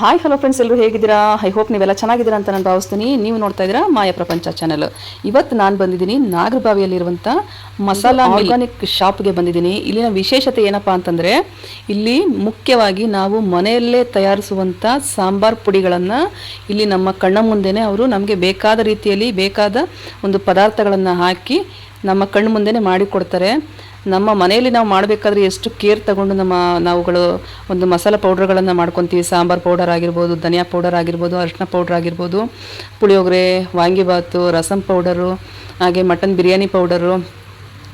Hi hello friends ಎಲ್ಲರೂ ಹೇಗಿದ್ದೀರಾ? I hope ನೀವೆಲ್ಲ ಚೆನ್ನಾಗಿದ್ದೀರಾ ಅಂತ ನಾನು ಭಾವಿಸ್ತೀನಿ. ನೀವು ನೋಡ್ತಾ ಇದ್ದೀರಾ ಮಾಯ ಪ್ರಪಂಚ ಚಾನಲ್ ಇವತ್ತು ನಾನು ಬಂದಿದ್ದೀನಿ ನಾಗರಬಾವಿಯಲ್ಲಿರುವಂಥ ಮಸಾಲಾ ಆರ್ಗಾನಿಕ್ ಶಾಪ್ಗೆ ಬಂದಿದ್ದೀನಿ. ಇಲ್ಲಿನ ವಿಶೇಷತೆ ಏನಪ್ಪ ಅಂತಂದರೆ ಇಲ್ಲಿ ಮುಖ್ಯವಾಗಿ ನಾವು ಮನೆಯಲ್ಲೇ ತಯಾರಿಸುವಂಥ ಸಾಂಬಾರ್ ಪುಡಿಗಳನ್ನು ಇಲ್ಲಿ ನಮ್ಮ ಕಣ್ಣ ಮುಂದೆನೇ ಅವರು ನಮಗೆ ಬೇಕಾದ ರೀತಿಯಲ್ಲಿ ಬೇಕಾದ ಒಂದು ಪದಾರ್ಥಗಳನ್ನು ಹಾಕಿ ನಮ್ಮ ಕಣ್ಣು ಮುಂದೆನೇ ಮಾಡಿಕೊಡ್ತಾರೆ. ನಮ್ಮ ಮನೆಯಲ್ಲಿ ನಾವು ಮಾಡಬೇಕಾದ್ರೆ ಎಷ್ಟು ಕೇರ್ ತಗೊಂಡು ನಮ್ಮ ನಾವುಗಳು ಒಂದು ಮಸಾಲೆ ಪೌಡ್ರ್ಗಳನ್ನು ಮಾಡ್ಕೊತೀವಿ. ಸಾಂಬಾರು ಪೌಡರ್ ಆಗಿರ್ಬೋದು, ಧನಿಯಾ ಪೌಡರ್ ಆಗಿರ್ಬೋದು ಅರಿಶಿನ ಪೌಡ್ರ್ ಆಗಿರ್ಬೋದು, ಪುಳಿಯೋಗರೆ ವಾಂಗಿಬಾತು ರಸಮ್ ಪೌಡರು, ಹಾಗೆ ಮಟನ್ ಬಿರಿಯಾನಿ ಪೌಡರು,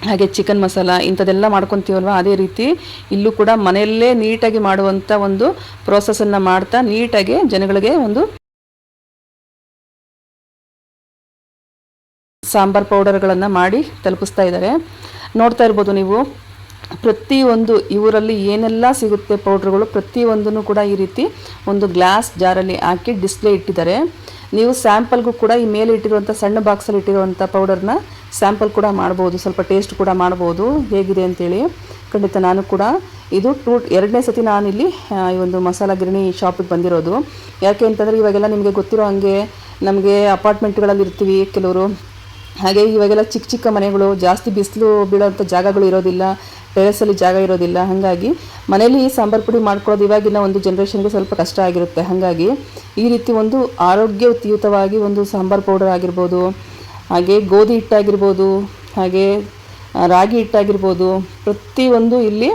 ಹಾಗೆ ಚಿಕನ್ ಮಸಾಲ ಇಂಥದ್ದೆಲ್ಲ ಮಾಡ್ಕೊತೀವಲ್ವ? ಅದೇ ರೀತಿ ಇಲ್ಲೂ ಕೂಡ ಮನೆಯಲ್ಲೇ ನೀಟಾಗಿ ಮಾಡುವಂಥ ಒಂದು ಪ್ರೋಸೆಸನ್ನು ಮಾಡ್ತಾ ನೀಟಾಗಿ ಜನಗಳಿಗೆ ಒಂದು ಸಾಂಬಾರ್ ಪೌಡರ್ಗಳನ್ನು ಮಾಡಿ ತಲುಪಿಸ್ತಾ ಇದ್ದಾರೆ. ನೋಡ್ತಾ ಇರ್ಬೋದು ನೀವು, ಪ್ರತಿಯೊಂದು ಇವರಲ್ಲಿ ಏನೆಲ್ಲ ಸಿಗುತ್ತೆ ಪೌಡ್ರುಗಳು, ಪ್ರತಿಯೊಂದನ್ನು ಕೂಡ ಈ ರೀತಿ ಒಂದು ಗ್ಲಾಸ್ ಜಾರಲ್ಲಿ ಹಾಕಿ ಡಿಸ್ಪ್ಲೇ ಇಟ್ಟಿದ್ದಾರೆ. ನೀವು ಸ್ಯಾಂಪಲ್ಗೂ ಕೂಡ ಈ ಮೇಲೆ ಇಟ್ಟಿರುವಂಥ ಸಣ್ಣ ಬಾಕ್ಸಲ್ಲಿ ಇಟ್ಟಿರುವಂಥ ಪೌಡರ್ನ ಸ್ಯಾಂಪಲ್ ಕೂಡ ಮಾಡ್ಬೋದು. ಸ್ವಲ್ಪ ಟೇಸ್ಟ್ ಕೂಡ ಮಾಡ್ಬೋದು. ಹೇಗಿದೆ ಅಂತೇಳಿ ಖಂಡಿತ ನಾನು ಕೂಡ ಇದು ಟೂ, ಎರಡನೇ ಸತಿ ನಾನಿಲ್ಲಿ ಈ ಒಂದು ಮಸಾಲ ಗಿರಣಿ ಶಾಪಿಗೆ ಬಂದಿರೋದು. ಯಾಕೆ ಅಂತಂದರೆ ಇವಾಗೆಲ್ಲ ನಿಮಗೆ ಗೊತ್ತಿರೋ ಹಾಗೆ ನಮಗೆ ಅಪಾರ್ಟ್ಮೆಂಟ್ಗಳಲ್ಲಿ ಇರ್ತೀವಿ ಕೆಲವರು. ಹಾಗೆ ಇವಾಗೆಲ್ಲ ಚಿಕ್ಕ ಚಿಕ್ಕ ಮನೆಗಳು, ಜಾಸ್ತಿ ಬಿಸಿಲು ಬೀಳೋಂಥ ಜಾಗಗಳು ಇರೋದಿಲ್ಲ ಟೆರೆಸಲ್ಲಿ ಜಾಗ ಇರೋದಿಲ್ಲ, ಹಾಗಾಗಿ ಮನೇಲಿ ಸಾಂಬಾರು ಪುಡಿ ಮಾಡ್ಕೊಳ್ಳೋದು ಇವಾಗಿನ ಒಂದು ಜನ್ರೇಷನ್ಗೆ ಸ್ವಲ್ಪ ಕಷ್ಟ ಆಗಿರುತ್ತೆ. ಹಾಗಾಗಿ ಈ ರೀತಿ ಒಂದು ಆರೋಗ್ಯಯುತವಾಗಿ ಒಂದು ಸಾಂಬಾರು ಪೌಡರ್ ಆಗಿರ್ಬೋದು, ಹಾಗೆ ಗೋಧಿ ಹಿಟ್ಟಾಗಿರ್ಬೋದು, ಹಾಗೆ ರಾಗಿ ಹಿಟ್ಟಾಗಿರ್ಬೋದು ಪ್ರತಿಯೊಂದು ಇಲ್ಲಿ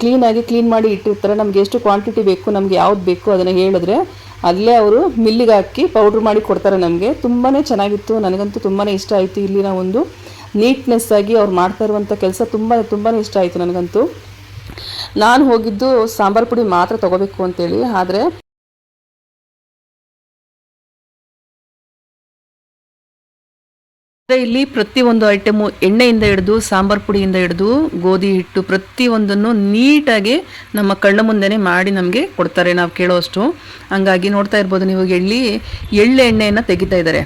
ಕ್ಲೀನಾಗಿ ಕ್ಲೀನ್ ಮಾಡಿ ಇಟ್ಟಿರ್ತಾರೆ. ನಮಗೆ ಎಷ್ಟು ಕ್ವಾಂಟಿಟಿ ಬೇಕು, ನಮಗೆ ಯಾವ್ದು ಬೇಕು ಅದನ್ನು ಹೇಳಿದ್ರೆ ಅಲ್ಲೇ ಅವರು ಮಿಲ್ಲಿಗೆ ಹಾಕಿ ಪೌಡ್ರ್ ಮಾಡಿ ಕೊಡ್ತಾರೆ ನಮಗೆ. ತುಂಬಾ ಚೆನ್ನಾಗಿತ್ತು. ನನಗಂತೂ ತುಂಬಾ ಇಷ್ಟ ಆಯಿತು ಇಲ್ಲಿನ ಒಂದು ನೀಟ್ನೆಸ್ ಆಗಿ ಅವ್ರು ಮಾಡ್ತಾ ಇರುವಂಥ ಕೆಲಸ ತುಂಬ ತುಂಬಾ ಇಷ್ಟ ಆಯಿತು ನನಗಂತೂ. ನಾನು ಹೋಗಿದ್ದು ಸಾಂಬಾರು ಪುಡಿ ಮಾತ್ರ ತೊಗೋಬೇಕು ಅಂತೇಳಿ. ಆದರೆ ಇಲ್ಲಿ ಪ್ರತಿಯೊಂದು ಐಟಮು ಎಣ್ಣೆಯಿಂದ ಹಿಡಿದು, ಸಾಂಬಾರ್ ಪುಡಿಯಿಂದ ಹಿಡಿದು, ಗೋಧಿ ಹಿಟ್ಟು ಪ್ರತಿಯೊಂದನ್ನು ನೀಟಾಗಿ ನಮ್ಮ ಕಣ್ಣ ಮುಂದೆನೇ ಮಾಡಿ ನಮಗೆ ಕೊಡ್ತಾರೆ ನಾವು ಕೇಳೋಷ್ಟು ಹಂಗಾಗಿ ನೋಡ್ತಾ ಇರ್ಬೋದು ನೀವು ಎಳ್ಳಿ ಎಳ್ಳೆ ಎಣ್ಣೆಯನ್ನು ತೆಗಿತಾ ಇದ್ದಾರೆ.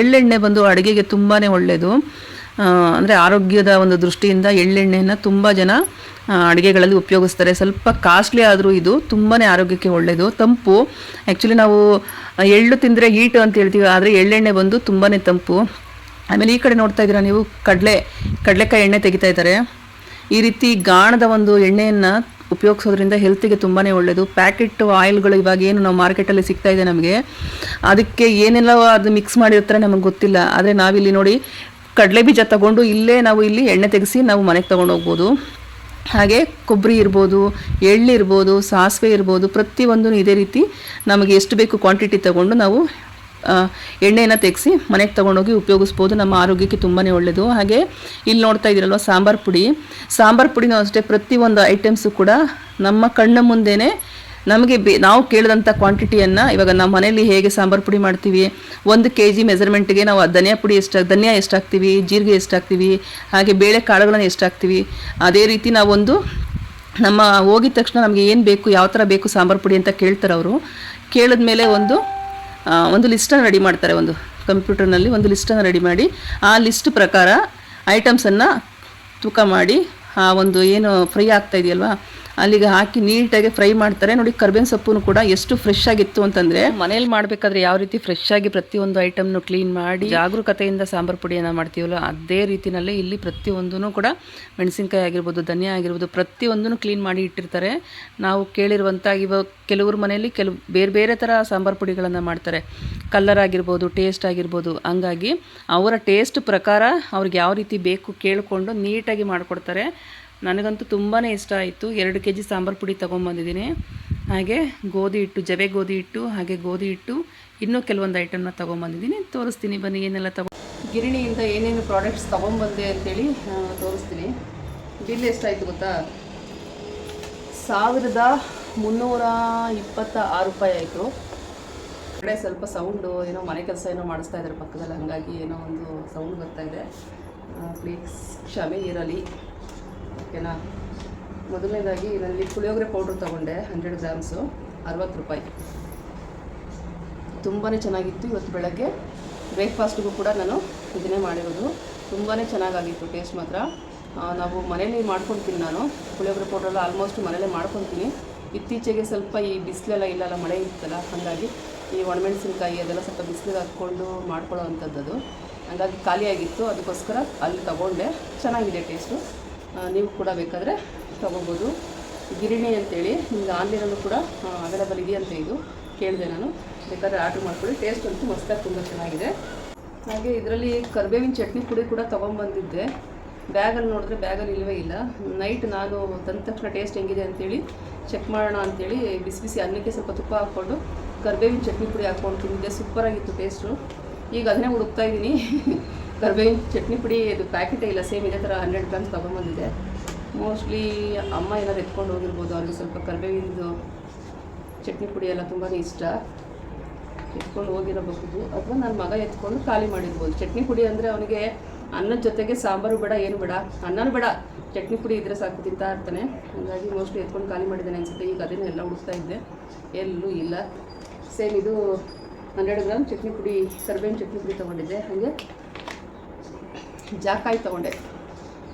ಎಳ್ಳೆಣ್ಣೆ ಬಂದು ಅಡುಗೆಗೆ ತುಂಬಾ ಒಳ್ಳೆಯದು ಅಂದರೆ ಆರೋಗ್ಯದ ಒಂದು ದೃಷ್ಟಿಯಿಂದ ಎಳ್ಳೆಣ್ಣೆಯನ್ನು ತುಂಬ ಜನ ಅಡುಗೆಗಳಲ್ಲಿ ಉಪಯೋಗಿಸ್ತಾರೆ. ಸ್ವಲ್ಪ ಕಾಸ್ಟ್ಲಿ ಆದರೂ ಇದು ತುಂಬಾ ಆರೋಗ್ಯಕ್ಕೆ ಒಳ್ಳೆಯದು ತಂಪು. ಆ್ಯಕ್ಚುಲಿ ನಾವು ಎಳ್ಳು ತಿಂದರೆ ಹೀಟು ಅಂತ ಹೇಳ್ತೀವಿ, ಆದರೆ ಎಳ್ಳೆಣ್ಣೆ ಬಂದು ತುಂಬಾ ತಂಪು. ಆಮೇಲೆ ಈ ಕಡೆ ನೋಡ್ತಾ ಇದ್ದೀರಾ ನೀವು? ಕಡಲೆ, ಕಡಲೆಕಾಯಿ ಎಣ್ಣೆ ತೆಗಿತಾ ಇದ್ದಾರೆ. ಈ ರೀತಿ ಗಾಣದ ಒಂದು ಎಣ್ಣೆಯನ್ನು ಉಪಯೋಗಿಸೋದ್ರಿಂದ ಹೆಲ್ತಿಗೆ ತುಂಬಾ ಒಳ್ಳೆಯದು ಪ್ಯಾಕೆಟ್ ಆಯಿಲ್ಗಳು ಇವಾಗ ಏನು ನಾವು ಮಾರ್ಕೆಟಲ್ಲಿ ಸಿಗ್ತಾ ಇದೆ ನಮಗೆ. ಅದಕ್ಕೆ ಏನೆಲ್ಲ ಅದು ಮಿಕ್ಸ್ ಮಾಡಿರ್ತಾರೆ ನಮಗೆ ಗೊತ್ತಿಲ್ಲ. ಆದರೆ ನಾವಿಲ್ಲಿ ನೋಡಿ ಕಡಲೆ ಬೀಜ ತಗೊಂಡು ಇಲ್ಲೇ ನಾವು ಇಲ್ಲಿ ಎಣ್ಣೆ ತೆಗೆಸಿ ನಾವು ಮನೆಗೆ ತೊಗೊಂಡು ಹೋಗ್ಬೋದು. ಹಾಗೆ ಕೊಬ್ಬರಿ ಇರ್ಬೋದು ಎಳ್ಳಿರ್ಬೋದು ಸಾಸಿವೆ ಇರ್ಬೋದು ಪ್ರತಿಯೊಂದೂ ಇದೇ ರೀತಿ ನಮಗೆ ಎಷ್ಟು ಬೇಕು ಕ್ವಾಂಟಿಟಿ ತಗೊಂಡು ನಾವು ಆ, ಎಣ್ಣೆಯನ್ನು ತೆಗೆಸಿ ಮನೆಗೆ ತೊಗೊಂಡೋಗಿ ಉಪಯೋಗಿಸ್ಬೋದು. ನಮ್ಮ ಆರೋಗ್ಯಕ್ಕೆ ತುಂಬಾ ಒಳ್ಳೆಯದು ಹಾಗೆ ಇಲ್ಲಿ ನೋಡ್ತಾ ಇದ್ದೀರಲ್ವ ಸಾಂಬಾರು ಪುಡಿ. ಸಾಂಬಾರು ಪುಡಿನೂ ಅಷ್ಟೇ ಪ್ರತಿಯೊಂದು ಐಟಮ್ಸು ಕೂಡ ನಮ್ಮ ಕಣ್ಣ ಮುಂದೆಯೇ ನಮಗೆ ಬೇ ನಾವು ಕೇಳಿದಂಥ ಕ್ವಾಂಟಿಟಿಯನ್ನು ಇವಾಗ ನಮ್ಮ ಮನೆಯಲ್ಲಿ ಹೇಗೆ ಸಾಂಬಾರು ಪುಡಿ ಮಾಡ್ತೀವಿ. ಒಂದು ಕೆ ಜಿ ಮೆಜರ್ಮೆಂಟ್ಗೆ ನಾವು ಧನಿಯಾ ಪುಡಿ ಎಷ್ಟು ಧನಿಯಾ ಎಷ್ಟು ಹಾಕ್ತೀವಿ ಜೀರಿಗೆ ಎಷ್ಟು ಹಾಕ್ತೀವಿ ಹಾಗೆ ಬೇಳೆ ಕಾಳುಗಳನ್ನು ಎಷ್ಟು ಹಾಕ್ತೀವಿ ಅದೇ ರೀತಿ ನಾವೊಂದು ನಮ್ಮ ಹೋಗಿದ ತಕ್ಷಣ ನಮಗೆ ಏನು ಬೇಕು ಯಾವ ಥರ ಬೇಕು ಸಾಂಬಾರು ಪುಡಿ ಅಂತ ಕೇಳ್ತಾರೆ ಅವರು ಕೇಳಿದ ಮೇಲೆ ಒಂದು ಒಂದು ಲಿಸ್ಟನ್ನು ರೆಡಿ ಮಾಡ್ತಾರೆ ಒಂದು ಕಂಪ್ಯೂಟರ್ನಲ್ಲಿ, ಒಂದು ಲಿಸ್ಟನ್ನು ರೆಡಿ ಮಾಡಿ, ಆ ಲಿಸ್ಟ್ ಪ್ರಕಾರ ಐಟಮ್ಸನ್ನು ತೂಕ ಮಾಡಿ, ಆ ಒಂದು ಏನು ಫ್ರೈ ಆಗ್ತಾ ಇದೆಯಲ್ವಾ ಅಲ್ಲಿಗೆ ಹಾಕಿ ನೀಟಾಗಿ ಫ್ರೈ ಮಾಡ್ತಾರೆ. ನೋಡಿ, ಕರ್ಬೇವಿನ ಸೊಪ್ಪು ಕೂಡ ಎಷ್ಟು ಫ್ರೆಶ್ ಆಗಿತ್ತು ಅಂತಂದ್ರೆ ಮನೇಲಿ ಮಾಡಬೇಕಾದ್ರೆ ಯಾವ ರೀತಿ ಫ್ರೆಶ್ ಆಗಿ ಪ್ರತಿಯೊಂದು ಐಟಮ್ನು ಕ್ಲೀನ್ ಮಾಡಿ ಜಾಗರೂಕತೆಯಿಂದ ಸಾಂಬಾರು ಪುಡಿಯನ್ನು ಮಾಡ್ತೀವಲ್ಲ, ಅದೇ ರೀತಿಯಲ್ಲಿ ಇಲ್ಲಿ ಪ್ರತಿಯೊಂದೂ ಕೂಡ ಮೆಣಸಿನ್ಕಾಯಿ ಆಗಿರ್ಬೋದು, ಧನಿಯಾ ಆಗಿರ್ಬೋದು ಪ್ರತಿಯೊಂದನ್ನು ಕ್ಲೀನ್ ಮಾಡಿ ಇಟ್ಟಿರ್ತಾರೆ. ನಾವು ಕೇಳಿರುವಂಥ ಇವಾಗ ಕೆಲವ್ರ ಮನೆಯಲ್ಲಿ ಕೆಲವು ಬೇರೆ ಬೇರೆ ಥರ ಸಾಂಬಾರು ಪುಡಿಗಳನ್ನು ಮಾಡ್ತಾರೆ. ಕಲರ್ ಆಗಿರ್ಬೋದು ಟೇಸ್ಟ್ ಆಗಿರ್ಬೋದು, ಹಂಗಾಗಿ ಅವರ ಟೇಸ್ಟ್ ಪ್ರಕಾರ ಅವ್ರಿಗೆ ಯಾವ ರೀತಿ ಬೇಕು ಕೇಳಿಕೊಂಡು ನೀಟಾಗಿ ಮಾಡಿಕೊಡ್ತಾರೆ. ನನಗಂತೂ ತುಂಬಾ ಇಷ್ಟ ಆಯಿತು. ಎರಡು ಕೆ ಜಿ ಸಾಂಬಾರು ಪುಡಿ ತೊಗೊಂಬಂದಿದ್ದೀನಿ. ಹಾಗೆ ಗೋಧಿ ಹಿಟ್ಟು, ಜವೆ ಗೋಧಿ ಹಿಟ್ಟು, ಹಾಗೆ ಗೋಧಿ ಹಿಟ್ಟು, ಇನ್ನೂ ಕೆಲವೊಂದು ಐಟಮ್ನ ತೊಗೊಂಬಂದಿದ್ದೀನಿ. ತೋರಿಸ್ತೀನಿ, ಬನ್ನಿ, ಏನೆಲ್ಲ ತಗೊ ಗಿರಣಿಯಿಂದ ಏನೇನು ಪ್ರಾಡಕ್ಟ್ಸ್ ತೊಗೊಂಬಂದೆ ಅಂತೇಳಿ ತೋರಿಸ್ತೀನಿ. ಬಿಲ್ ಎಷ್ಟಾಯಿತು ಗೊತ್ತಾ? ಸಾವಿರದ ಮುನ್ನೂರ ಇಪ್ಪತ್ತ ಆರು ರೂಪಾಯಿ ಆಯಿತು. ಕಡೆ ಸ್ವಲ್ಪ ಸೌಂಡು ಏನೋ ಮನೆ ಕೆಲಸ ಏನೋ ಮಾಡಿಸ್ತಾ ಇದ್ದಾರೆ ಪಕ್ಕದಲ್ಲಿ, ಹಾಗಾಗಿ ಏನೋ ಒಂದು ಸೌಂಡ್ ಬರ್ತಾ ಇದೆ. ಪ್ಲೀಸ್ ಕ್ಷಮೆ ಇರಲಿ. ಓಕೆನಾ? ಮೊದಲನೇದಾಗಿ ನಾನಲ್ಲಿ ಪುಳಿಯೋಗರೆ ಪೌಡ್ರ್ ತೊಗೊಂಡೆ, ಹಂಡ್ರೆಡ್ ಗ್ರಾಮ್ಸು, ಅರವತ್ತು ರೂಪಾಯಿ. ತುಂಬಾ ಚೆನ್ನಾಗಿತ್ತು ಇವತ್ತು ಬೆಳಗ್ಗೆ. ಬ್ರೇಕ್ಫಾಸ್ಟ್ಗೂ ಕೂಡ ನಾನು ಇದನ್ನೇ ಮಾಡಿರೋದು. ತುಂಬಾ ಚೆನ್ನಾಗಾಗಿತ್ತು ಟೇಸ್ಟ್ ಮಾತ್ರ. ನಾವು ಮನೇಲಿ ಮಾಡ್ಕೊಳ್ತೀನಿ ನಾನು. ಪುಳಿಯೋಗರೆ ಪೌಡ್ರೆಲ್ಲ ಆಲ್ಮೋಸ್ಟ್ ಮನೇಲೇ ಮಾಡ್ಕೊತೀನಿ. ಇತ್ತೀಚೆಗೆ ಸ್ವಲ್ಪ ಈ ಬಿಸಿಲೆಲ್ಲ ಇಲ್ಲಲ್ಲ ಮಳೆ ಇತ್ತಲ್ಲ, ಹಾಗಾಗಿ ಈ ಒಣಮೆಣಸಿನ್ಕಾಯಿ ಅದೆಲ್ಲ ಸ್ವಲ್ಪ ಬಿಸಿಲಿಗೆ ಹಾಕ್ಕೊಂಡು ಮಾಡ್ಕೊಳ್ಳೋ ಅಂಥದ್ದು ಹಾಗಾಗಿ ಖಾಲಿಯಾಗಿತ್ತು. ಅದಕ್ಕೋಸ್ಕರ ಅಲ್ಲಿ ತಗೊಂಡೆ. ಚೆನ್ನಾಗಿದೆ ಟೇಸ್ಟು. ನೀವು ಕೂಡ ಬೇಕಾದರೆ ತೊಗೋಬೋದು. ಗಿರಣಿ ಅಂತೇಳಿ ನಿಮ್ಗೆ ಆನ್ಲೈನಲ್ಲೂ ಕೂಡ ಅವೈಲಬಲ್ ಇದೆಯಂತೆ ಇದು ಕೇಳಿದೆ ನಾನು. ಬೇಕಾದರೆ ಆರ್ಡ್ರ್ ಮಾಡ್ಕೊಳ್ಳಿ. ಟೇಸ್ಟ್ ಅಂತೂ ಮಸ್ತಾಗಿ ತುಂಬ ಚೆನ್ನಾಗಿದೆ. ಹಾಗೆ ಇದರಲ್ಲಿ ಕರ್ಬೇವಿನ ಚಟ್ನಿ ಪುಡಿ ಕೂಡ ತೊಗೊಂಬಂದಿದ್ದೆ. ಬ್ಯಾಗಲ್ಲಿ ನೋಡಿದ್ರೆ ಬ್ಯಾಗಲ್ಲಿ ಇಲ್ಲವೇ ಇಲ್ಲ. ನೈಟ್ ನಾನು ತಂದ ತಕ್ಷಣ ಟೇಸ್ಟ್ ಹೆಂಗಿದೆ ಅಂತೇಳಿ ಚೆಕ್ ಮಾಡೋಣ ಅಂತೇಳಿ ಬಿಸಿ ಬಿಸಿ ಅನ್ನಕ್ಕೆ ಸ್ವಲ್ಪ ತುಪ್ಪ ಹಾಕ್ಕೊಂಡು ಕರ್ಬೇವಿನ ಚಟ್ನಿ ಪುಡಿ ಹಾಕ್ಕೊಂಡು ತಿಂದಿದ್ದೆ. ಸೂಪರಾಗಿತ್ತು ಟೇಸ್ಟು ಈಗ ಅದನ್ನೇ ಹುಡುಕ್ತಾ ಇದ್ದೀನಿ. ಕರ್ಬೇವಿನ ಚಟ್ನಿ ಪುಡಿ, ಇದು ಪ್ಯಾಕೆಟೇ ಇಲ್ಲ ಸೇಮ್ ಇದೇ ಥರ ಹಂಡ್ರೆಡ್ ಗ್ರಾಮ್ಸ್ ತೊಗೊಂಬಂದಿದೆ. ಮೋಸ್ಟ್ಲಿ ಅಮ್ಮ ಏನಾದ್ರು ಎತ್ಕೊಂಡು ಹೋಗಿರ್ಬೋದು, ಅವ್ರಿಗೆ ಸ್ವಲ್ಪ ಕರ್ಬೇವಿನದು ಚಟ್ನಿ ಪುಡಿ ಎಲ್ಲ ತುಂಬಾ ಇಷ್ಟ. ಎತ್ಕೊಂಡು ಹೋಗಿರಬಹುದು, ಅಥವಾ ನನ್ನ ಮಗ ಎತ್ಕೊಂಡು ಖಾಲಿ ಮಾಡಿರ್ಬೋದು. ಚಟ್ನಿ ಪುಡಿ ಅಂದರೆ ಅವನಿಗೆ ಅನ್ನದ ಜೊತೆಗೆ ಸಾಂಬಾರು ಬೇಡ, ಏನು ಬೇಡ. ಅನ್ನನೂ ಬೇಡ, ಚಟ್ನಿ ಪುಡಿ ಇದ್ದರೆ ಸಾಕು, ತಿಂತಾ ಇರ್ತಾನೆ. ಹಾಗಾಗಿ ಮೋಸ್ಟ್ಲಿ ಎತ್ಕೊಂಡು ಖಾಲಿ ಮಾಡಿದ್ದಾನೆ ಅನಿಸುತ್ತೆ, ಈಗ ಅದನ್ನೇ ಎಲ್ಲ ಹುಡುಕ್ತಾ ಇದ್ದೆ. ಎಲ್ಲೂ ಇಲ್ಲ. ಸೇಮ್ ಇದು ಹಂಡ್ರೆಡ್ ಗ್ರಾಮ್ ಚಟ್ನಿ ಪುಡಿ, ಕರ್ಬೇವಿನ ಚಟ್ನಿ ಪುಡಿ ತೊಗೊಂಡಿದ್ದೆ. ಹಾಗೆ ಜಾಕಾಯಿ ತೊಗೊಂಡೆ.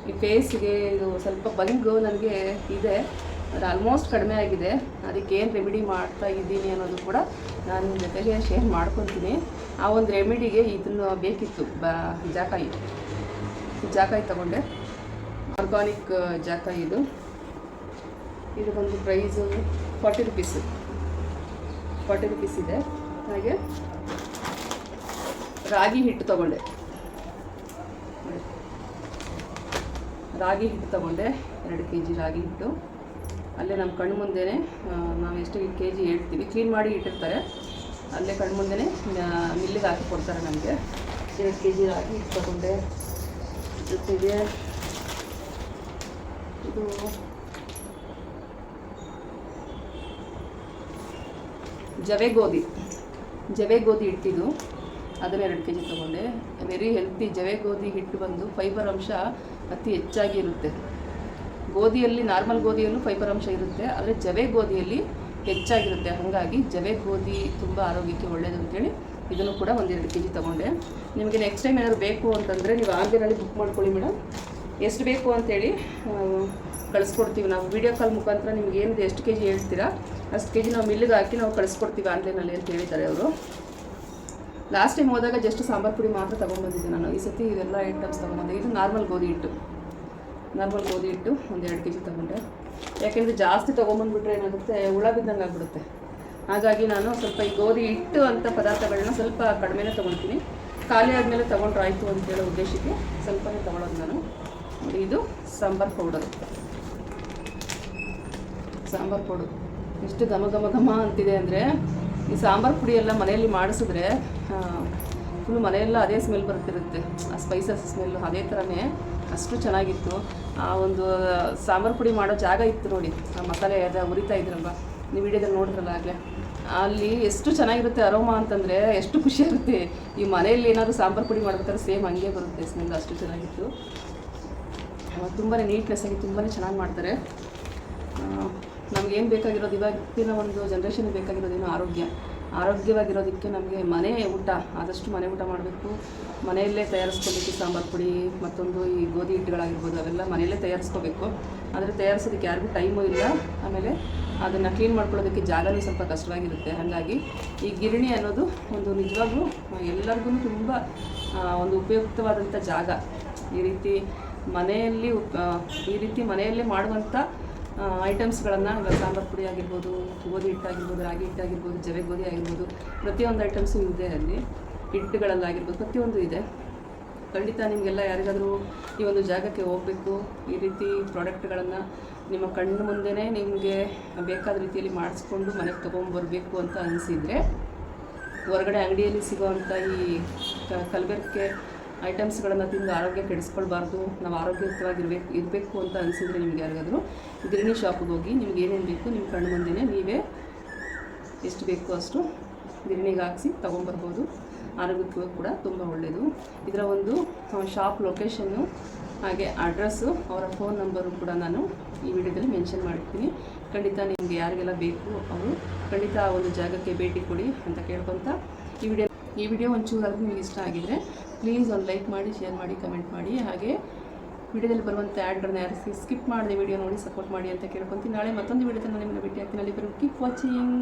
ಈ ಫೇಸ್ಗೆ ಇದು ಸ್ವಲ್ಪ ಬಂಗು ನನಗೆ ಇದೆ. ಅದು ಆಲ್ಮೋಸ್ಟ್ ಕಡಿಮೆ ಆಗಿದೆ. ಅದಕ್ಕೆ ಏನು ರೆಮಿಡಿ ಮಾಡ್ತಾ ಇದ್ದೀನಿ ಅನ್ನೋದು ಕೂಡ ನಾನು ನಿಮ್ಮ ಜೊತೆಗೆ ಶೇರ್ ಮಾಡ್ಕೊತೀನಿ. ಆ ಒಂದು ರೆಮಿಡಿಗೆ ಇದನ್ನು ಬೇಕಿತ್ತು ಬ, ಜಾಕಾಯಿ. ಜಾಕಾಯಿ ತಗೊಂಡೆ. ಆರ್ಗಾನಿಕ್ ಜಾಕಾಯಿ ಇದು. ಇದು ಬಂದು price forty rupees forty rupees ಇದೆ. ಹಾಗೆ ರಾಗಿ ಹಿಟ್ಟು ತಗೊಂಡೆ. ರಾಗಿ ಹಿಟ್ಟು ತಗೊಂಡೆ, ಎರಡು ಕೆ ಜಿ ರಾಗಿ ಹಿಟ್ಟು. ಅಲ್ಲೇ ನಮ್ಮ ಕಣ್ಣು ಮುಂದೆನೇ ನಾವು ಎಷ್ಟು ಕೆ ಜಿ ಹೇಳ್ತೀವಿ. ಕ್ಲೀನ್ ಮಾಡಿ ಇಟ್ಟಿರ್ತಾರೆ. ಅಲ್ಲೇ ಕಣ್ಣು ಮುಂದೆನೇ ಮಿಲ್ಲಿಗೆ ಹಾಕಿ ಕೊಡ್ತಾರೆ ನಮಗೆ. ಎರಡು ಕೆ ಜಿ ರಾಗಿ ಹಿಟ್ಟು ತೊಗೊಂಡೆ. ಜೊತೆಗೆ ಇದು ಜವೆ ಗೋಧಿ. ಜವೆ ಗೋಧಿ ಹಿಟ್ಟಿದು ಅದನ್ನು ಎರಡು ಕೆ ಜಿ ತೊಗೊಂಡೆ. ವೆರಿ ಹೆಲ್ತಿ ಜವೆ ಗೋಧಿ ಹಿಟ್ಟು ಬಂದು ಫೈಬರ್ ಅಂಶ ಅತಿ ಹೆಚ್ಚಾಗಿ ಇರುತ್ತೆ. ಗೋಧಿಯಲ್ಲಿ, ನಾರ್ಮಲ್ ಗೋಧಿಯಲ್ಲೂ ಫೈಬರ್ ಅಂಶ ಇರುತ್ತೆ. ಆದರೆ ಜವೆ ಗೋಧಿಯಲ್ಲಿ ಹೆಚ್ಚಾಗಿರುತ್ತೆ. ಹಾಗಾಗಿ ಜವೆ ಗೋಧಿ ತುಂಬ ಆರೋಗ್ಯಕ್ಕೆ ಒಳ್ಳೆಯದು ಅಂತೇಳಿ ಇದನ್ನು ಕೂಡ ಒಂದೆರಡು ಕೆ ಜಿ ತೊಗೊಂಡೆ. ನಿಮಗೆ ನೆಕ್ಸ್ಟ್ ಟೈಮ್ ಏನಾದರೂ ಬೇಕು ಅಂತಂದರೆ ನೀವು ಆನ್ಲೈನಲ್ಲಿ ಬುಕ್ ಮಾಡ್ಕೊಳ್ಳಿ ಮೇಡಮ್ ಎಷ್ಟು ಬೇಕು ಅಂತೇಳಿ ಕಳಿಸ್ಕೊಡ್ತೀವಿ. ನಾವು ವಿಡಿಯೋ ಕಾಲ್ ಮುಖಾಂತರ ನಿಮ್ಗೆ ಏನಿದೆ, ಎಷ್ಟು ಕೆ ಜಿ ಹೇಳ್ತೀರಾ, ಅಷ್ಟು ಕೆ ಜಿ ನಾವು ಮಿಲ್ಲಿಗೆ ಹಾಕಿ ನಾವು ಕಳಿಸ್ಕೊಡ್ತೀವಿ ಆನ್ಲೈನಲ್ಲಿ ಅಂತ ಹೇಳಿದ್ದಾರೆ ಅವರು. ಲಾಸ್ಟ್ ಟೈಮ್ ಹೋದಾಗ ಜಸ್ಟ್ ಸಾಂಬಾರು ಪುಡಿ ಮಾತ್ರ ತೊಗೊಂಬಂದಿದ್ದೆ ನಾನು. ಈ ಸತಿ ಇದೆಲ್ಲ ಐಟಮ್ಸ್ ತೊಗೊಂಬಂದೆ ಇದು ನಾರ್ಮಲ್ ಗೋಧಿ ಹಿಟ್ಟು. ನಾರ್ಮಲ್ ಗೋಧಿ ಹಿಟ್ಟು ಒಂದು ಎರಡು ಕೆ ಜಿ ತೊಗೊಂಡೆ. ಯಾಕೆಂದರೆ ಜಾಸ್ತಿ ತೊಗೊಂಬಂದ್ಬಿಟ್ರೆ ಏನಾಗುತ್ತೆ? ಹುಳ ಬಿದ್ದಂಗೆ ಆಗ್ಬಿಡುತ್ತೆ. ಹಾಗಾಗಿ ನಾನು ಸ್ವಲ್ಪ ಈ ಗೋಧಿ ಹಿಟ್ಟು ಅಂತ ಪದಾರ್ಥಗಳನ್ನ ಸ್ವಲ್ಪ ಕಡಿಮೆನೇ ತೊಗೊಳ್ತೀನಿ ಖಾಲಿ ಆದಮೇಲೆ ತೊಗೊಂಡ್ರೆ ಆಯಿತು ಅಂತ ಹೇಳೋ ಉದ್ದೇಶಕ್ಕೆ ಸ್ವಲ್ಪನೇ ತೊಗೊಳೋದು ನಾನು. ಇದು ಸಾಂಬಾರು ಪೌಡರ್. ಸಾಂಬಾರು ಪೌಡರ್. ಎಷ್ಟು ಘಮ ಘಮ ಘಮ ಅಂತಿದೆ ಅಂದರೆ ಈ ಸಾಂಬಾರು ಪುಡಿ ಎಲ್ಲ ಮನೆಯಲ್ಲಿ ಮಾಡಿಸಿದ್ರೆ ಫುಲ್ ಮನೆಯೆಲ್ಲ ಅದೇ ಸ್ಮೆಲ್ ಬರ್ತಿರುತ್ತೆ ಆ ಸ್ಪೈಸಸ್ ಸ್ಮೆಲ್ಲು ಅದೇ ಥರನೇ ಅಷ್ಟು ಚೆನ್ನಾಗಿತ್ತು. ಆ ಒಂದು ಸಾಂಬಾರು ಪುಡಿ ಮಾಡೋ ಜಾಗ ಇತ್ತು ನೋಡಿ. ಆ ಮಸಾಲೆ ಅದ ಉರಿತಾ ಇದ್ರಲ್ವ? ನೀವು ವಿಡಿಯೋದಲ್ಲಿ ನೋಡಿದ್ರಲ್ಲ ಆಗಲೇ ಅಲ್ಲಿ ಎಷ್ಟು ಚೆನ್ನಾಗಿರುತ್ತೆ ಅರೋಮಾ ಅಂತಂದರೆ ಎಷ್ಟು ಖುಷಿ ಆಗುತ್ತೆ. ಈ ಮನೆಯಲ್ಲಿ ಏನಾದರೂ ಸಾಂಬಾರು ಪುಡಿ ಮಾಡ್ಬೇಕಾದ್ರೆ ಸೇಮ್ ಹಂಗೆ ಬರುತ್ತೆ ಸ್ಮೆಲ್ ಅಷ್ಟು ಚೆನ್ನಾಗಿತ್ತು. ತುಂಬಾ ನೀಟ್ನೆಸ್ ಆಗಿ ತುಂಬಾ ಚೆನ್ನಾಗಿ ಮಾಡ್ತಾರೆ. ನಮಗೇನು ಬೇಕಾಗಿರೋದು ಇವಾಗಿನ ಒಂದು ಜನ್ರೇಷನ್ಗೆ ಬೇಕಾಗಿರೋದೇನು ಆರೋಗ್ಯ. ಆರೋಗ್ಯವಾಗಿರೋದಕ್ಕೆ ನಮಗೆ ಮನೆ ಊಟ, ಆದಷ್ಟು ಮನೆ ಊಟ ಮಾಡಬೇಕು. ಮನೆಯಲ್ಲೇ ತಯಾರಿಸ್ಕೊಬೇಕು ಸಾಂಬಾರು ಪುಡಿ, ಮತ್ತೊಂದು ಈ ಗೋಧಿ ಹಿಟ್ಟುಗಳಾಗಿರ್ಬೋದು, ಅವೆಲ್ಲ ಮನೆಯಲ್ಲೇ ತಯಾರಿಸ್ಕೋಬೇಕು. ಆದರೆ ತಯಾರಿಸೋದಕ್ಕೆ ಯಾರಿಗೂ ಟೈಮು ಇಲ್ಲ. ಆಮೇಲೆ ಅದನ್ನು ಕ್ಲೀನ್ ಮಾಡ್ಕೊಳ್ಳೋದಕ್ಕೆ ಜಾಗನೂ ಸ್ವಲ್ಪ ಕಷ್ಟವಾಗಿರುತ್ತೆ. ಹಾಗಾಗಿ ಈ ಗಿರಣಿ ಅನ್ನೋದು ಒಂದು ನಿಜವಾಗ್ಲೂ ಎಲ್ಲರಿಗೂ ತುಂಬ ಒಂದು ಉಪಯುಕ್ತವಾದಂಥ ಜಾಗ. ಈ ರೀತಿ ಮನೆಯಲ್ಲಿ ಈ ರೀತಿ ಮನೆಯಲ್ಲೇ ಮಾಡುವಂಥ ಐಟಮ್ಸ್ಗಳನ್ನು ಇವಾಗ ಸಾಂಬಾರು ಪುಡಿ ಆಗಿರ್ಬೋದು, ಗೋಧಿ ಹಿಟ್ಟಾಗಿರ್ಬೋದು, ರಾಗಿ ಹಿಟ್ಟಾಗಿರ್ಬೋದು, ಜವೆ ಗೋಧಿ ಆಗಿರ್ಬೋದು, ಪ್ರತಿಯೊಂದು ಐಟಮ್ಸು ಇದೆ ಅಲ್ಲಿ. ಹಿಟ್ಟುಗಳಲ್ಲಾಗಿರ್ಬೋದು ಪ್ರತಿಯೊಂದು ಇದೆ. ಖಂಡಿತ ನಿಮಗೆಲ್ಲ ಯಾರಿಗಾದರೂ ಈ ಒಂದು ಜಾಗಕ್ಕೆ ಹೋಗಬೇಕು, ಈ ರೀತಿ ಪ್ರಾಡಕ್ಟ್ಗಳನ್ನು ನಿಮ್ಮ ಕಣ್ಣು ಮುಂದೆನೇ ನಿಮಗೆ ಬೇಕಾದ ರೀತಿಯಲ್ಲಿ ಮಾಡಿಸ್ಕೊಂಡು ಮನೆಗೆ ತೊಗೊಂಬರ್ಬೇಕು ಅಂತ ಅನಿಸಿದರೆ ಹೊರಗಡೆ ಅಂಗಡಿಯಲ್ಲಿ ಸಿಗೋವಂಥ ಈ ಕಲಬೆರಕೆ ಐಟಮ್ಸ್ಗಳನ್ನು ತಿಂದು ಆರೋಗ್ಯ ಕೆಡಿಸ್ಕೊಳ್ಬಾರ್ದು, ನಾವು ಆರೋಗ್ಯಯುತವಾಗಿರ್ಬೇಕು, ಇರಬೇಕು ಅಂತ ಅನಿಸಿದರೆ ನಿಮ್ಗೆ ಯಾರಿಗಾದರೂ ಗಿರಣಿ ಶಾಪಿಗೆ ಹೋಗಿ ನಿಮ್ಗೆ ಏನೇನು ಬೇಕು ನಿಮ್ಮ ಕಣ್ಣು ಮುಂದೆನೇ ನೀವೇ ಎಷ್ಟು ಬೇಕು ಅಷ್ಟು ಗಿರಣಿಗೆ ಹಾಕಿಸಿ ತೊಗೊಂಬರ್ಬೋದು ಆರೋಗ್ಯಕ್ಕೂ ಕೂಡ ತುಂಬ ಒಳ್ಳೆಯದು ಇದರ ಒಂದು ಶಾಪ್ ಲೊಕೇಶನ್ನು, ಹಾಗೆ ಅಡ್ರೆಸ್ಸು, ಅವರ ಫೋನ್ ನಂಬರು ಕೂಡ ನಾನು ಈ ವಿಡಿಯೋದಲ್ಲಿ ಮೆನ್ಷನ್ ಮಾಡಿರ್ತೀನಿ. ಖಂಡಿತ ನಿಮಗೆ ಯಾರಿಗೆಲ್ಲ ಬೇಕು ಅವರು ಖಂಡಿತ ಆ ಒಂದು ಜಾಗಕ್ಕೆ ಭೇಟಿ ಕೊಡಿ ಅಂತ ಕೇಳ್ಕೊತ ಈ ವಿಡಿಯೋ ಈ ವಿಡಿಯೋ ಒಂಚೂರಾದ್ರೂ ನಿಮಗೆ ಇಷ್ಟ ಆಗಿದರೆ ಪ್ಲೀಸ್ ಒಂದು ಲೈಕ್ ಮಾಡಿ ಶೇರ್ ಮಾಡಿ ಕಮೆಂಟ್ ಮಾಡಿ. ಹಾಗೆ ವಿಡಿಯೋದಲ್ಲಿ ಬರುವಂಥ ಆ್ಯಡ್ರನ್ನ ಯಾರಿಸಿ ಸ್ಕಿಪ್ ಮಾಡಿದೆ ವಿಡಿಯೋ ನೋಡಿ ಸಪೋರ್ಟ್ ಮಾಡಿ ಅಂತ ಕೇಳ್ಕೊತೀನಿ. ನಾಳೆ ಮತ್ತೊಂದು ವಿಡಿಯೋ ನಾನು ನಿಮ್ಮನ್ನು ಭೇಟಿ ಹಾಕ್ತೀನಿ ಅಲ್ಲಿ ಬರೋ ಕೀಪ್ ವಾಚಿಂಗ್